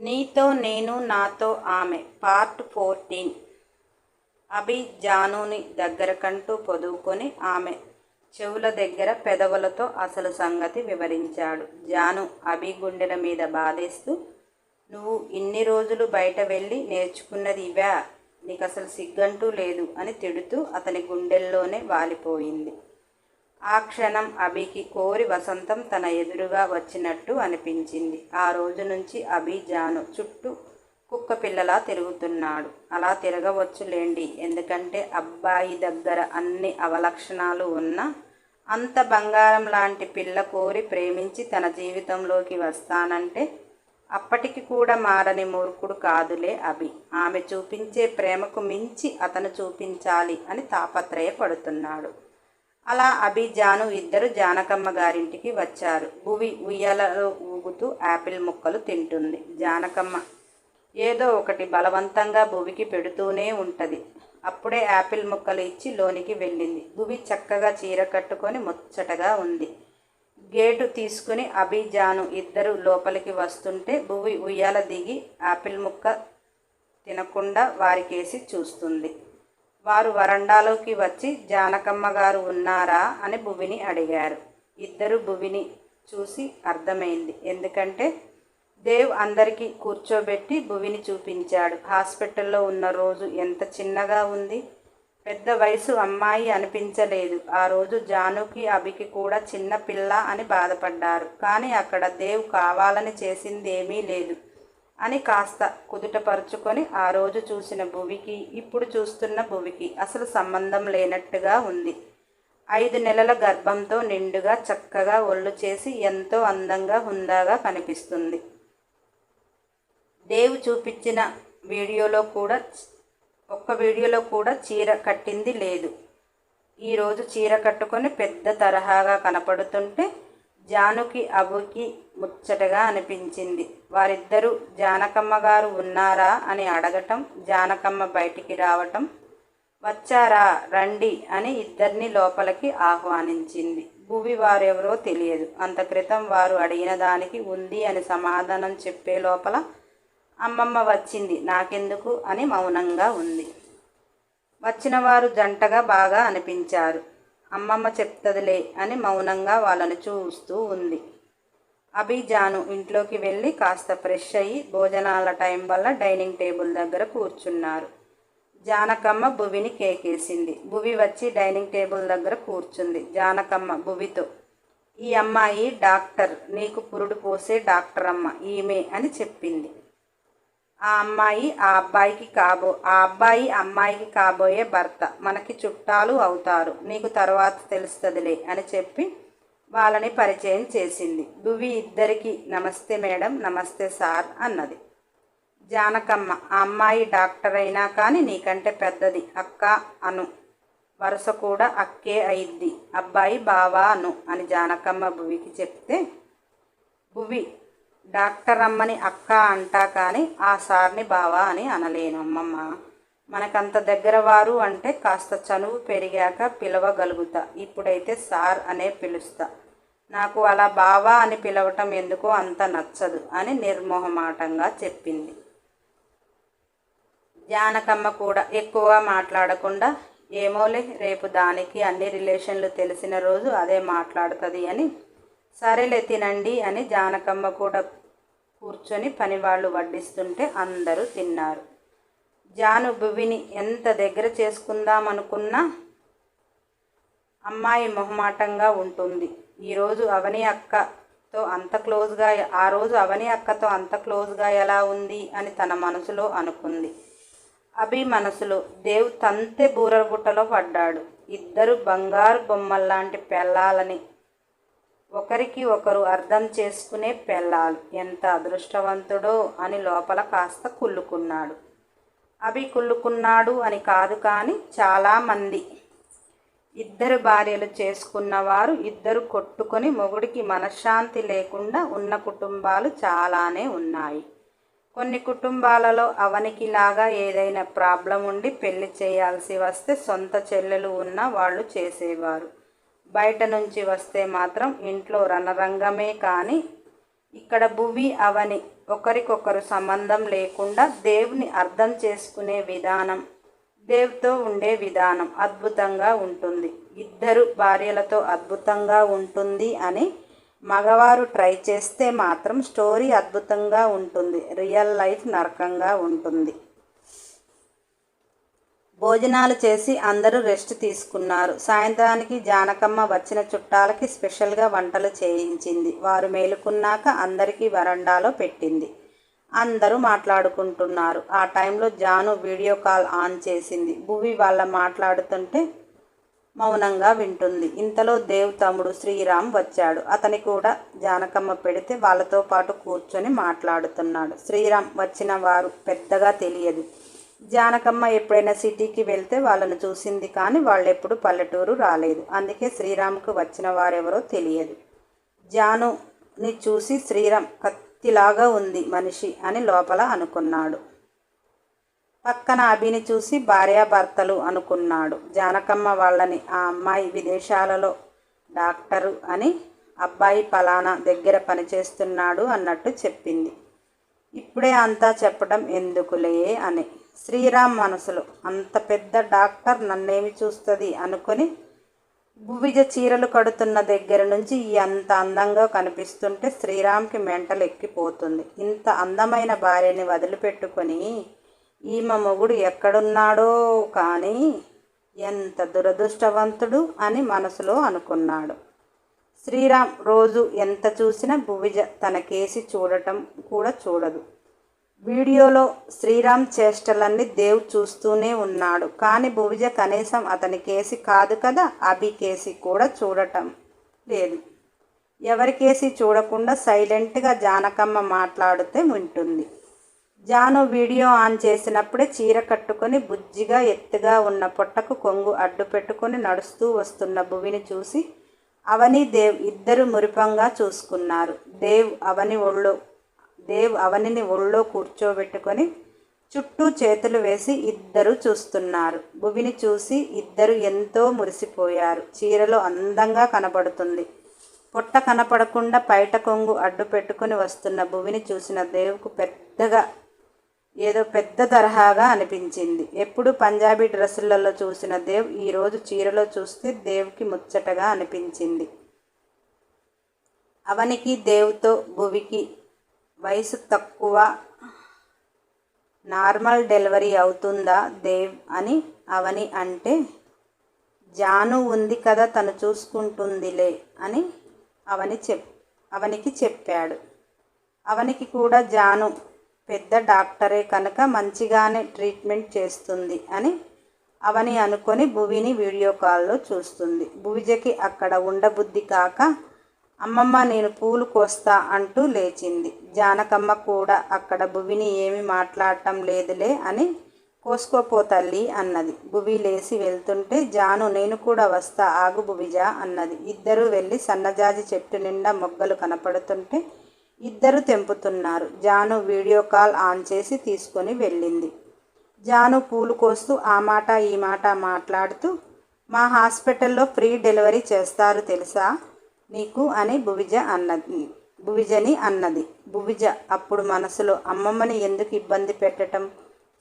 నీతో నేను నాతో ఆమె. Part fourteen. అభి జానుని దగ్గరకంటూ పొదువుకొని ఆమె చెవుల దగ్గర పెదవులతో అసలు సంగతి వివరించాడు. జాను అభి గుండెల మీద బాధేస్తూ నువ్వు ఇన్ని రోజులు బయట వెళ్ళి నేర్చుకున్నది ఇవా? నీకు అసలు సిగ్గంటూ లేదు అని తిడుతూ అతని గుండెల్లోనే వాలిపోయింది. ఆ క్షణం అభికి కోరి వసంతం తన ఎదురుగా వచ్చినట్టు అనిపించింది. ఆ రోజు నుంచి అభి జాను చుట్టూ కుక్క పిల్లలా తిరుగుతున్నాడు. అలా తిరగవచ్చులేండి. ఎందుకంటే అబ్బాయి దగ్గర అన్ని అవలక్షణాలు ఉన్న అంత బంగారం లాంటి పిల్ల కోరి ప్రేమించి తన జీవితంలోకి వస్తానంటే అప్పటికి కూడా మారని మూర్ఖుడు కాదులే అభి. ఆమె చూపించే ప్రేమకు మించి అతను చూపించాలి అని తాపత్రయపడుతున్నాడు. అలా అభి జాను ఇద్దరు జానకమ్మ గారింటికి వచ్చారు. భువి ఉయ్యాలలో ఊగుతూ యాపిల్ ముక్కలు తింటుంది. జానకమ్మ ఏదో ఒకటి బలవంతంగా భువికి పెడుతూనే ఉంటుంది. అప్పుడే యాపిల్ ముక్కలు ఇచ్చి లోనికి వెళ్ళింది. భువి చక్కగా చీర కట్టుకొని ముచ్చటగా ఉంది. గేటు తీసుకుని అభి జాను ఇద్దరు లోపలికి వస్తుంటే భువి ఉయ్యాల దిగి యాపిల్ ముక్క తినకుండా వారికేసి చూస్తుంది. వారు వరండాలోకి వచ్చి జానకమ్మ గారు ఉన్నారా అని భువిని అడిగారు. ఇద్దరు భువిని చూసి అర్థమైంది. ఎందుకంటే దేవ్ అందరికీ కూర్చోబెట్టి భువిని చూపించాడు. హాస్పిటల్లో ఉన్న రోజు ఎంత చిన్నగా ఉంది. పెద్ద వయసు అమ్మాయి అనిపించలేదు. ఆ రోజు జానుకి అభికి కూడా చిన్న పిల్ల అని బాధపడ్డారు. కానీ అక్కడ దేవ్ కావాలని చేసింది ఏమీ లేదు. అని కాస్త కుదుటపరుచుకొని ఆ రోజు చూసిన భువికి ఇప్పుడు చూస్తున్న భువికి అసలు సంబంధం లేనట్టుగా ఉంది. ఐదు నెలల గర్భంతో నిండుగా చక్కగా ఒళ్ళు చేసి ఎంతో అందంగా హుందాగా కనిపిస్తుంది. దేవు చూపించిన వీడియోలో కూడా ఒక్క వీడియోలో కూడా చీర కట్టింది లేదు. ఈరోజు చీర కట్టుకొని పెద్ద తరహాగా కనపడుతుంటే జానుకి అబుకి ముచ్చటగా అనిపించింది. వారిద్దరూ జానకమ్మ గారు ఉన్నారా అని అడగటం జానకమ్మ బయటికి రావటం వచ్చారా రండి అని ఇద్దరిని లోపలికి ఆహ్వానించింది. భువి వారెవరో తెలియదు. అంత క్రితం వారు అడిగిన దానికి ఉంది అని సమాధానం చెప్పే లోపల అమ్మమ్మ వచ్చింది. నాకెందుకు అని మౌనంగా ఉంది. వచ్చిన వారు జంటగా బాగా అనిపించారు. అమ్మమ్మ చెప్తదిలే అని మౌనంగా వాళ్ళని చూస్తూ ఉంది. అభిజాను ఇంట్లోకి వెళ్ళి కాస్త ఫ్రెష్ అయ్యి భోజనాల టైం వల్ల డైనింగ్ టేబుల్ దగ్గర కూర్చున్నారు. జానకమ్మ భువిని కేకేసింది. భువి వచ్చి డైనింగ్ టేబుల్ దగ్గర కూర్చుంది. జానకమ్మ భువితో ఈ అమ్మాయి డాక్టర్. నీకు పురుడు పోసే డాక్టర్ అమ్మ ఈమె అని చెప్పింది. ఆ అమ్మాయి ఆ అబ్బాయికి కాబో ఆ అబ్బాయి అమ్మాయికి కాబోయే భర్త. మనకి చుట్టాలు అవుతారు. నీకు తర్వాత తెలుస్తుందిలే అని చెప్పి వాళ్ళని పరిచయం చేసింది. భువి ఇద్దరికి నమస్తే మేడం నమస్తే సార్ అన్నది. జానకమ్మ ఆ అమ్మాయి డాక్టర్ అయినా కానీ నీకంటే పెద్దది అక్క అను. వరుస కూడా అక్కే అయిద్ది. అబ్బాయి బావా అను అని జానకమ్మ భువికి చెప్తే భువి డాక్టర్ అమ్మని అక్క అంటా కానీ ఆ సార్ని బావా అని అనలేను అమ్మమ్మ. మనకంత దగ్గర వారు అంటే కాస్త చనువు పెరిగాక పిలవగలుగుతా. ఇప్పుడైతే సార్ అనే పిలుస్తా. నాకు అలా బావా అని పిలవటం ఎందుకో అంత నచ్చదు అని నిర్మోహమాటంగా చెప్పింది. జానకమ్మ కూడా ఎక్కువగా మాట్లాడకుండా ఏమోలే రేపు దానికి అన్ని రిలేషన్లు తెలిసిన రోజు అదే మాట్లాడుతుంది అని సరేలే తినండి అని జానకమ్మ కూడా కూర్చొని పనివాళ్ళు వడ్డిస్తుంటే అందరూ తిన్నారు. జానుభువిని ఎంత దగ్గర చేసుకుందామనుకున్నా అమ్మాయి మొహమాటంగా ఉంటుంది. ఈరోజు అవని అక్కతో అంత క్లోజ్గా ఆ రోజు అవని అక్కతో అంత క్లోజ్గా ఎలా ఉంది అని తన మనసులో అనుకుంది. అభి మనసులో దేవ్ తంతె బూరగుట్టలో పడ్డాడు. ఇద్దరు బంగారు బొమ్మల్లాంటి పెళ్ళాలని ఒకరికి ఒకరు అర్థం చేసుకునే పెళ్ళాలు. ఎంత అదృష్టవంతుడో అని లోపల కాస్త కుళ్ళుకున్నాడు. అభి కుళ్ళుకున్నాడు అని కాదు కానీ చాలామంది ఇద్దరు భార్యలు చేసుకున్నవారు ఇద్దరు కొట్టుకొని మొగుడికి మనశ్శాంతి లేకుండా ఉన్న కుటుంబాలు చాలానే ఉన్నాయి. కొన్ని కుటుంబాలలో అవనికిలాగా ఏదైనా ప్రాబ్లం ఉండి పెళ్ళి చేయాల్సి వస్తే సొంత చెల్లెలు ఉన్న వాళ్ళు చేసేవారు. బయట నుంచి వస్తే మాత్రం ఇంట్లో రణరంగమే కానీ ఇక్కడ భువి అవని ఒకరికొకరు సంబంధం లేకుండా దేవుని అర్థం చేసుకునే విధానం దేవుతో ఉండే విధానం అద్భుతంగా ఉంటుంది. ఇద్దరు భార్యలతో అద్భుతంగా ఉంటుంది అని మగవారు ట్రై చేస్తే మాత్రం స్టోరీ అద్భుతంగా ఉంటుంది. రియల్ లైఫ్ నరకంగా ఉంటుంది. భోజనాలు చేసి అందరూ రెస్ట్ తీసుకున్నారు. సాయంత్రానికి జానకమ్మ వచ్చిన చుట్టాలకి స్పెషల్గా వంటలు చేయించింది. వారు మేలుకున్నాక అందరికీ వరండాలో పెట్టింది. అందరూ మాట్లాడుకుంటున్నారు. ఆ టైంలో జాను వీడియో కాల్ ఆన్ చేసింది. భువి వాళ్ళ మాట్లాడుతుంటే మౌనంగా వింటుంది. ఇంతలో దేవ్ తమ్ముడు శ్రీరామ్ వచ్చాడు. అతని కూడా జానకమ్మ పెడితే వాళ్ళతో పాటు కూర్చొని మాట్లాడుతున్నాడు. శ్రీరామ్ వచ్చిన వారు పెద్దగా తెలియదు. జానకమ్మ ఎప్పుడైనా సిటీకి వెళ్తే వాళ్ళను చూసింది కానీ వాళ్ళు ఎప్పుడు పల్లెటూరు రాలేదు. అందుకే శ్రీరామ్కు వచ్చిన వారెవరో తెలియదు. జానుని చూసి శ్రీరామ్ కత్తిలాగా ఉంది మనిషి అని లోపల అనుకున్నాడు. పక్కన అభిని చూసి భార్యాభర్తలు అనుకున్నాడు. జానకమ్మ వాళ్ళని ఆ అమ్మాయి విదేశాలలో డాక్టరు అని అబ్బాయి పలానా దగ్గర పనిచేస్తున్నాడు అన్నట్టు చెప్పింది. ఇప్పుడే అంతా చెప్పడం ఎందుకులే అని శ్రీరామ్ మనసులో అంత పెద్ద డాక్టర్ నన్నేమి చూస్తుంది? అనుకొని భువిజ చీరలు కడుతున్న దగ్గర నుంచి ఈ అంత అందంగా కనిపిస్తుంటే శ్రీరామ్కి మెంటలు ఎక్కిపోతుంది. ఇంత అందమైన భార్యని వదిలిపెట్టుకొని ఈమె మొగుడు ఎక్కడున్నాడో కానీ ఎంత దురదృష్టవంతుడు అని మనసులో అనుకున్నాడు. శ్రీరామ్ రోజు ఎంత చూసినా భువిజ తన కేసి చూడటం కూడా చూడదు. వీడియోలో శ్రీరామ్ చేష్టలన్నీ దేవ్ చూస్తూనే ఉన్నాడు. కానీ భువిజ కనీసం అతని కేసి కాదు కదా అభి కేసి కూడా చూడటం లేదు. ఎవరి కేసి చూడకుండా సైలెంట్గా జానకమ్మ మాట్లాడితే వింటుంది. జాను వీడియో ఆన్ చేసినప్పుడే చీర కట్టుకొని బుజ్జిగా ఎత్తుగా ఉన్న పొట్టకు కొంగు అడ్డు పెట్టుకొని నడుస్తూ వస్తున్న భువిని చూసి అవని దేవ్ ఇద్దరు మురిపంగా చూసుకున్నారు. దేవ్ అవని ఒళ్ళు దేవ్ అవనిని ఒళ్ళో కూర్చోబెట్టుకొని చుట్టూ చేతులు వేసి ఇద్దరు చూస్తున్నారు. భువిని చూసి ఇద్దరు ఎంతో మురిసిపోయారు. చీరలో అందంగా కనబడుతుంది. పొట్ట కనపడకుండా పైట కొంగు అడ్డు పెట్టుకుని వస్తున్న భువిని చూసిన దేవుకు పెద్దగా ఏదో పెద్ద తరహాగా అనిపించింది. ఎప్పుడు పంజాబీ డ్రెస్సులలో చూసిన దేవ్ ఈరోజు చీరలో చూస్తే దేవుకి ముచ్చటగా అనిపించింది. అవనికి దేవుతో భువికి వయసు తక్కువ నార్మల్ డెలివరీ అవుతుందా దేవ్ అని అవని అంటే జాను ఉంది కదా తను చూసుకుంటుందిలే అని అవని చెప్ అవనికి చెప్పాడు. అవనికి కూడా జాను పెద్ద డాక్టరే కనుక మంచిగానే ట్రీట్మెంట్ చేస్తుంది అని అవని అనుకొని భువిని వీడియో కాల్లో చూస్తుంది. భువిజకి అక్కడ ఉండబుద్ధి కాక అమ్మమ్మ నేను పూలు కోస్తా అంటూ లేచింది. జానకమ్మ కూడా అక్కడ భువిని ఏమి మాట్లాడటం లేదులే అని కోసుకోపో తల్లి అన్నది. భువి లేచి వెళ్తుంటే జాను నేను కూడా వస్తా ఆగు భువిజా అన్నది. ఇద్దరూ వెళ్ళి సన్నజాజి చెట్టు నిండా మొగ్గలు కనపడుతుంటే ఇద్దరు తెంపుతున్నారు. జాను వీడియో కాల్ ఆన్ చేసి తీసుకొని వెళ్ళింది. జాను పూలు కోస్తూ ఆ మాట ఈ మాట మాట్లాడుతూ మా హాస్పిటల్లో ఫ్రీ డెలివరీ చేస్తారు తెలుసా? నీకు అని భువిజ అన్నది. భువిజని అన్నది. భువిజ అప్పుడు మనసులో అమ్మమ్మని ఎందుకు ఇబ్బంది పెట్టడం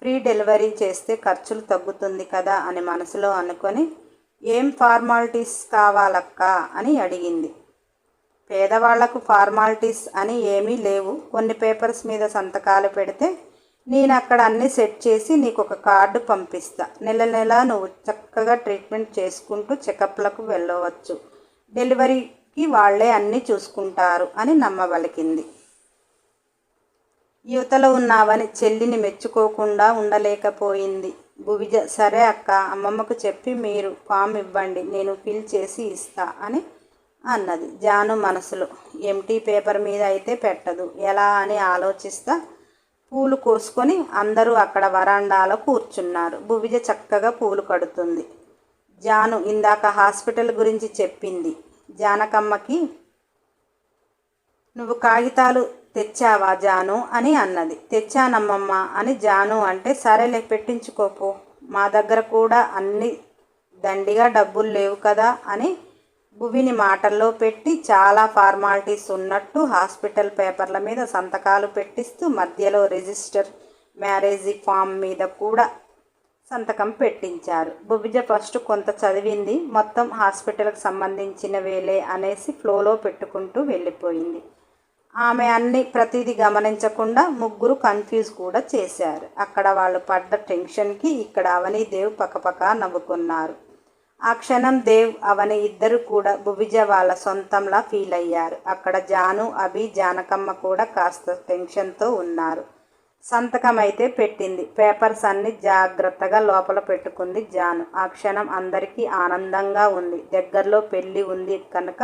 ఫ్రీ డెలివరీ చేస్తే ఖర్చులు తగ్గుతుంది కదా అని మనసులో అనుకొని ఏం ఫార్మాలిటీస్ కావాలక్క అని అడిగింది. పేదవాళ్ళకు ఫార్మాలిటీస్ అని ఏమీ లేవు. కొన్ని పేపర్స్ మీద సంతకాలు పెడితే నేను అక్కడ అన్నీ సెట్ చేసి నీకు ఒక కార్డు పంపిస్తా. నెల నెల నువ్వు చక్కగా ట్రీట్మెంట్ చేసుకుంటూ చెకప్లకు వెళ్ళవచ్చు. డెలివరీ డెలివరీకి వాళ్ళే అన్నీ చూసుకుంటారు అని నమ్మబలికింది యువతలో ఉన్నావని చెల్లిని మెచ్చుకోకుండా ఉండలేకపోయింది. భువిజ సరే అక్క అమ్మమ్మకు చెప్పి మీరు ఫామ్ ఇవ్వండి నేను ఫిల్ చేసి ఇస్తా అని అన్నది. జాను మనసులో ఎంటీ పేపర్ మీద అయితే పెట్టదు. ఎలా అని ఆలోచిస్తా పూలు కోసుకొని అందరూ అక్కడ వరాండాలో కూర్చున్నారు. భువిజ చక్కగా పూలు కడుతుంది. జాను ఇందాక హాస్పిటల్ గురించి చెప్పింది. జానకమ్మకి నువ్వు కాగితాలు తెచ్చావా జాను అని అన్నది. తెచ్చానమ్మమ్మ అని జాను అంటే సరేలే పెట్టించుకోపో. మా దగ్గర కూడా అన్ని దండిగా డబ్బులు లేవు కదా అని భువిని మాటల్లో పెట్టి చాలా ఫార్మాలిటీస్ ఉన్నట్టు హాస్పిటల్ పేపర్ల మీద సంతకాలు పెట్టిస్తూ మధ్యలో రిజిస్టర్ మ్యారేజీ ఫామ్ మీద కూడా సంతకం పెట్టించారు. బుబిజ ఫస్ట్ కొంత చదివింది. మొత్తం హాస్పిటల్కి సంబంధించిన వేలే అనేసి ఫ్లోలో పెట్టుకుంటూ వెళ్ళిపోయింది. ఆమె అన్ని ప్రతిదీ గమనించకుండా ముగ్గురు కన్ఫ్యూజ్ కూడా చేశారు. అక్కడ వాళ్ళు పడ్డ టెన్షన్కి ఇక్కడ అవని దేవ్ పక్కపక్క నవ్వుకున్నారు. ఆ క్షణం దేవ్ అవని ఇద్దరు కూడా భువిజ వాళ్ళ సొంతంలా ఫీల్ అయ్యారు. అక్కడ జాను అభి జానకమ్మ కూడా కాస్త టెన్షన్తో ఉన్నారు. సంతకం అయితే పెట్టింది. పేపర్స్ అన్ని జాగ్రత్తగా లోపల పెట్టుకుంది జాను. ఆ క్షణం అందరికీ ఆనందంగా ఉంది. దగ్గరలో పెళ్ళి ఉంది కనుక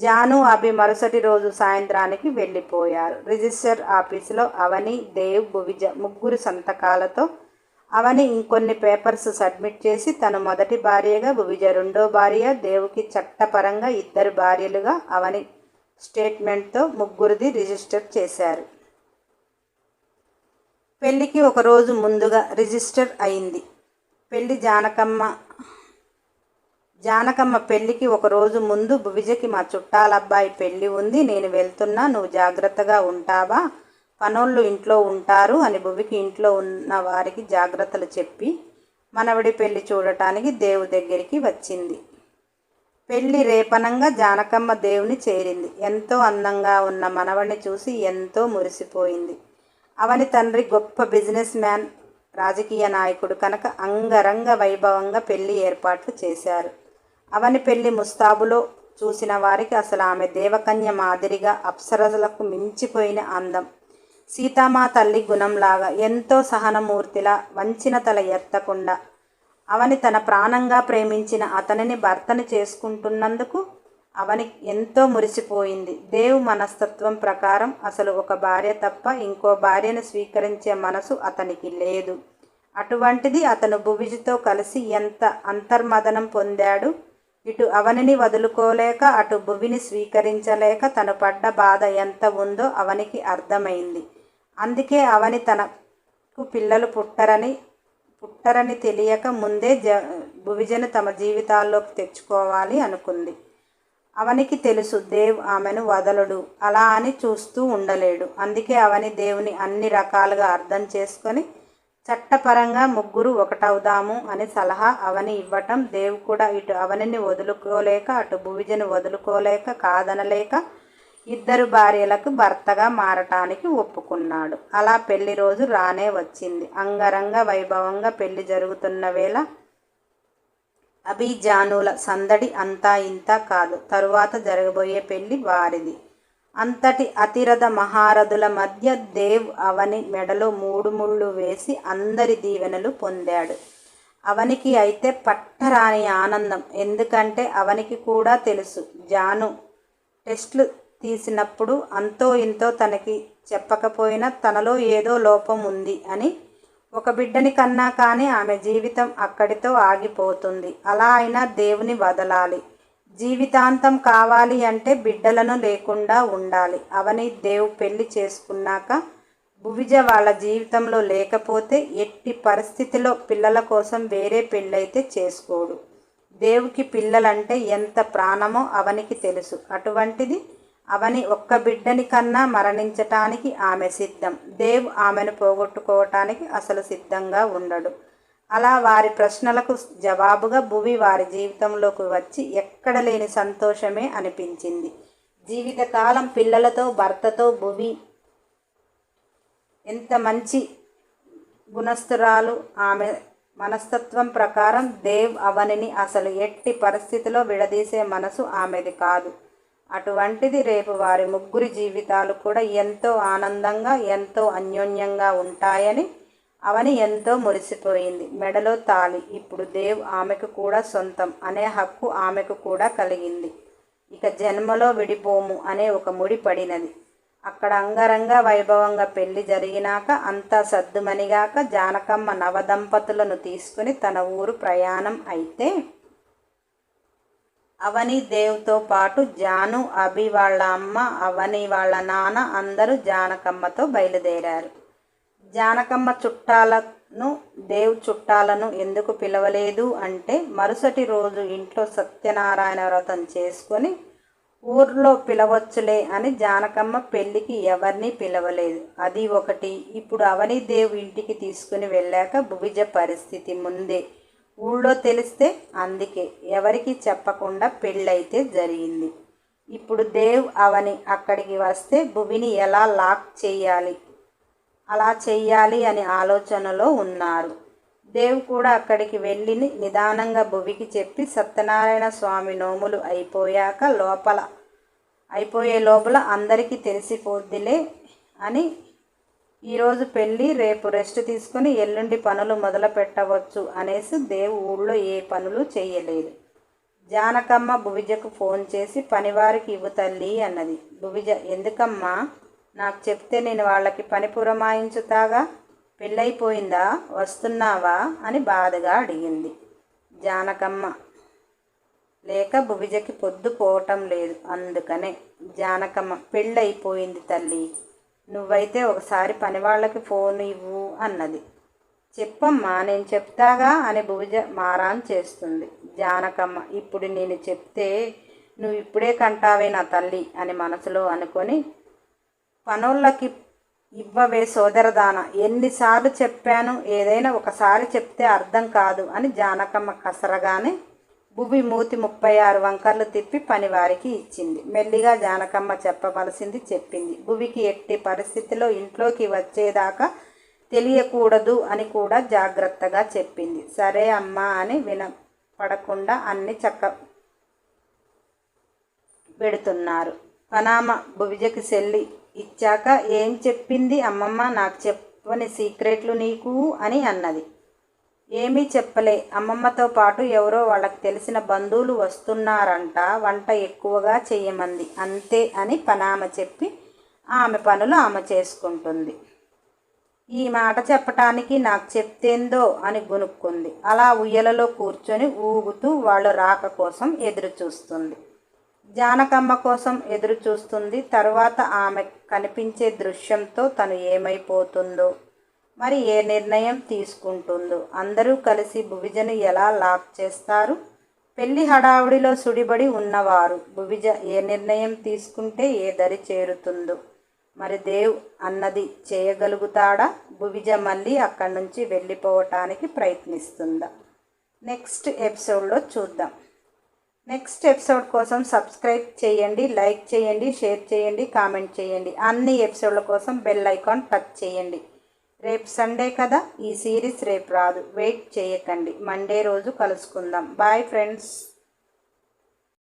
జాను అభి మరుసటి రోజు సాయంత్రానికి వెళ్ళిపోయారు. రిజిస్టర్ ఆఫీసులో అవని దేవ్ భువిజ ముగ్గురు సంతకాలతో అవని ఇంకొన్ని పేపర్స్ సబ్మిట్ చేసి తను మొదటి భార్యగా భువిజ రెండో భార్య దేవుకి చట్టపరంగా ఇద్దరు భార్యలుగా అవని స్టేట్మెంట్తో ముగ్గురిది రిజిస్టర్ చేశారు. పెళ్ళికి ఒకరోజు ముందుగా రిజిస్టర్ అయింది. పెళ్ళి జానకమ్మ జానకమ్మ పెళ్ళికి ఒకరోజు ముందు భువిజకి మా చుట్టాల అబ్బాయి పెళ్ళి ఉంది నేను వెళ్తున్నా నువ్వు జాగ్రత్తగా ఉంటావా? పనోళ్ళు ఇంట్లో ఉంటారు అని భువికి ఇంట్లో ఉన్న వారికి జాగ్రత్తలు చెప్పి మనవడి పెళ్ళి చూడటానికి దేవు దగ్గరికి వచ్చింది. పెళ్ళి రేపనంగా జానకమ్మ దేవుని చేరింది. ఎంతో అందంగా ఉన్న మనవడిని చూసి ఎంతో మురిసిపోయింది. అవని తండ్రి గొప్ప బిజినెస్ మ్యాన్ రాజకీయ నాయకుడు కనుక అంగరంగ వైభవంగా పెళ్ళి ఏర్పాట్లు చేశారు. అవని పెళ్ళి ముస్తాబులో చూసిన వారికి అసలు ఆమె దేవకన్య మాదిరిగా అప్సరసలకు మించిపోయిన అందం. సీతామా తల్లి గుణంలాగా ఎంతో సహనమూర్తిలా వంచిన తల ఎత్తకుండా అవని తన ప్రాణంగా ప్రేమించిన అతనిని భర్తను చేసుకుంటున్నందుకు అవని ఎంతో మురిసిపోయింది. దేవు మనస్తత్వం ప్రకారం అసలు ఒక భార్య తప్ప ఇంకో భార్యను స్వీకరించే మనసు అతనికి లేదు. అటువంటిది అతను భువిజితో కలిసి ఎంత అంతర్మదనం పొందాడు? ఇటు అవనిని వదులుకోలేక అటు భువిని స్వీకరించలేక తను పడ్డ బాధ ఎంత ఉందో అవనికి అర్థమైంది. అందుకే అవని తనకు పిల్లలు పుట్టరని పుట్టరని తెలియక ముందే జ భువిజను తమ జీవితాల్లోకి తెచ్చుకోవాలి అనుకుంది. అవనికి తెలుసు దేవ్ ఆమెను వదలడు అలా అని చూస్తూ ఉండలేడు. అందుకే అవని దేవుని అన్ని రకాలుగా అర్థం చేసుకొని చట్టపరంగా ముగ్గురు ఒకటవుదాము అని సలహా అవని ఇవ్వటం దేవ్ కూడా ఇటు అవనిని వదులుకోలేక అటు భువిజను వదులుకోలేక కాదనలేక ఇద్దరు భార్యలకు భర్తగా మారటానికి ఒప్పుకున్నాడు. అలా పెళ్ళి రోజు రానే వచ్చింది. అంగరంగ వైభవంగా పెళ్ళి జరుగుతున్న వేళ అభిజానుల సందడి అంతా ఇంత కాదు. తరువాత జరగబోయే పెళ్ళి వారిది. అంతటి అతిరథ మహారథుల మధ్య దేవ్ అవని మెడలో మూడు ముళ్ళు వేసి అందరి దీవెనలు పొందాడు. అవనికి అయితే పట్టరాని ఆనందం. ఎందుకంటే అవనికి కూడా తెలుసు. జాను టెస్ట్లు తీసినప్పుడు అంతో ఇంతో తనకి చెప్పకపోయినా తనలో ఏదో లోపం ఉంది అని ఒక బిడ్డని కన్నా కానీ ఆమె జీవితం అక్కడితో ఆగిపోతుంది. అలా అయినా దేవుని వదలాలి. జీవితాంతం కావాలి అంటే బిడ్డలను లేకుండా ఉండాలి. అవని దేవు పెళ్ళి చేసుకున్నాక భువిజ వాళ్ళ జీవితంలో లేకపోతే ఎట్టి పరిస్థితిలో పిల్లల కోసం వేరే పెళ్ళైతే చేసుకోడు. దేవుకి పిల్లలంటే ఎంత ప్రాణమో అవనికి తెలుసు. అటువంటిది అవని ఒక్క బిడ్డని కన్నా మరణించటానికి ఆమె సిద్ధం. దేవ్ ఆమెను పోగొట్టుకోవటానికి అసలు సిద్ధంగా ఉండడు. అలా వారి ప్రశ్నలకు జవాబుగా భువి వారి జీవితంలోకి వచ్చి ఎక్కడ లేని సంతోషమే అనిపించింది. జీవితకాలం పిల్లలతో భర్తతో భువి ఎంత మంచి గుణస్థురాలు ఆమె మనస్తత్వం ప్రకారం దేవ్ అవనిని అసలు ఎట్టి పరిస్థితిలో విడదీసే మనసు ఆమెది కాదు. అటువంటిది రేపు వారి ముగ్గురి జీవితాలు కూడా ఎంతో ఆనందంగా ఎంతో అన్యోన్యంగా ఉంటాయని అవని ఎంతో మురిసిపోయింది. మెడలో తాళి. ఇప్పుడు దేవ్ ఆమెకు కూడా సొంతం అనే హక్కు ఆమెకు కూడా కలిగింది. ఇక జన్మలో విడిపోము అనే ఒక ముడి పడినది. అక్కడ అంగరంగ వైభవంగా పెళ్ళి జరిగినాక అంతా సద్దుమనిగాక జానకమ్మ నవదంపతులను తీసుకుని తన ఊరు ప్రయాణం అయితే అవని దేవ్తో పాటు జాను అభి వాళ్ళ అమ్మ అవని వాళ్ళ నాన్న అందరూ జానకమ్మతో బయలుదేరారు. జానకమ్మ చుట్టాలను దేవ్ చుట్టాలను ఎందుకు పిలవలేదు అంటే మరుసటి రోజు ఇంట్లో సత్యనారాయణ వ్రతం చేసుకొని ఊర్లో పిలవచ్చులే అని జానకమ్మ పెళ్ళికి ఎవరిని పిలవలేదు. అది ఒకటి. ఇప్పుడు అవనిదేవ్ ఇంటికి తీసుకుని వెళ్ళాక భువిజ పరిస్థితి ముందే. ఊళ్ళో తెలిస్తే అందుకే ఎవరికి చెప్పకుండా పెళ్ళైతే జరిగింది. ఇప్పుడు దేవ్ అవని అక్కడికి వస్తే భువిని ఎలా లాక్ చేయాలి? అలా చెయ్యాలి అనే ఆలోచనలో ఉన్నారు. దేవ్ కూడా అక్కడికి వెళ్ళి నిదానంగా భువికి చెప్పి సత్యనారాయణ స్వామి నోములు అయిపోయాక లోపల అయిపోయే లోపల అందరికీ తెలిసిపోద్దిలే అని ఈరోజు పెళ్ళి రేపు రెస్ట్ తీసుకుని ఎల్లుండి పనులు మొదలు పెట్టవచ్చు అనేసి దేవు ఊళ్ళో ఏ పనులు చేయలేదు జానకమ్మ భువిజకు ఫోన్ చేసి పనివారికి ఇవ్వు తల్లి అన్నది. భువిజ ఎందుకమ్మా? నాకు చెప్తే నేను వాళ్ళకి పని పురమాయించుతాగా? పెళ్ళైపోయిందా వస్తున్నావా? అని బాధగా అడిగింది. జానకమ్మ లేక భువిజకి పొద్దు పోవటం లేదు. అందుకనే జానకమ్మ పెళ్ళైపోయింది తల్లి. నువ్వైతే ఒకసారి పనివాళ్ళకి ఫోన్ ఇవ్వు అన్నది. చెప్పమ్మా నేను చెప్తాగా అని భువిజ మారాన్ చేస్తుంది. జానకమ్మ ఇప్పుడు నేను చెప్తే నువ్వు ఇప్పుడే కంటావే నా తల్లి అని మనసులో అనుకొని పనులకి ఇవ్వవే సోదరదాన ఎన్నిసార్లు చెప్పాను ఏదైనా ఒకసారి చెప్తే అర్థం కాదు అని జానకమ్మ కసరగానే భువి మూతి ముప్పై ఆరు వంకర్లు తిప్పి పనివారికి ఇచ్చింది. మెల్లిగా జానకమ్మ చెప్పవలసింది చెప్పింది. భువికి ఎట్టి పరిస్థితిలో ఇంట్లోకి వచ్చేదాకా తెలియకూడదు అని కూడా జాగ్రత్తగా చెప్పింది. సరే అమ్మా అని వినపడకుండా అన్ని చక్క పెడుతున్నారు. పనామ భువిజకి సెల్లి ఇచ్చాక ఏం చెప్పింది అమ్మమ్మ? నాకు చెప్పని సీక్రెట్లు నీకు అని అన్నది. ఏమీ చెప్పలే. అమ్మమ్మతో పాటు ఎవరో వాళ్ళకి తెలిసిన బంధువులు వస్తున్నారంట వంట ఎక్కువగా చేయమంది అంతే అని పనామ చెప్పి ఆమె పనులు ఆమె చేసుకుంటుంది. ఈ మాట చెప్పటానికి నాకు చెప్తేందో అని గునుక్కుంది. అలా ఉయ్యలలో కూర్చొని ఊగుతూ వాళ్ళు రాక కోసం ఎదురు చూస్తుంది. జానకమ్మ కోసం ఎదురు చూస్తుంది. తరువాత ఆమె కనిపించే దృశ్యంతో తను ఏమైపోతుందో మరి ఏ నిర్ణయం తీసుకుంటుందో? అందరూ కలిసి భువిజను ఎలా లాక్ చేస్తారు? పెళ్ళి హడావుడిలో సుడిబడి ఉన్నవారు భువిజ ఏ నిర్ణయం తీసుకుంటే ఏ దరి చేరుతుందో? మరి దేవ్ అన్నది చేయగలుగుతాడా? భువిజ మళ్ళీ అక్కడి నుంచి వెళ్ళిపోవటానికి ప్రయత్నిస్తుందా? నెక్స్ట్ ఎపిసోడ్లో చూద్దాం. నెక్స్ట్ ఎపిసోడ్ కోసం సబ్స్క్రైబ్ చేయండి లైక్ చేయండి షేర్ చేయండి కామెంట్ చేయండి. అన్ని ఎపిసోడ్ల కోసం బెల్ ఐకాన్ టచ్ చేయండి. రేపు సండే కదా? ఈ సిరీస్ రేపు రాదు. వెయిట్ చేయకండి. మండే రోజు కలుసుకుందాం. Bye friends.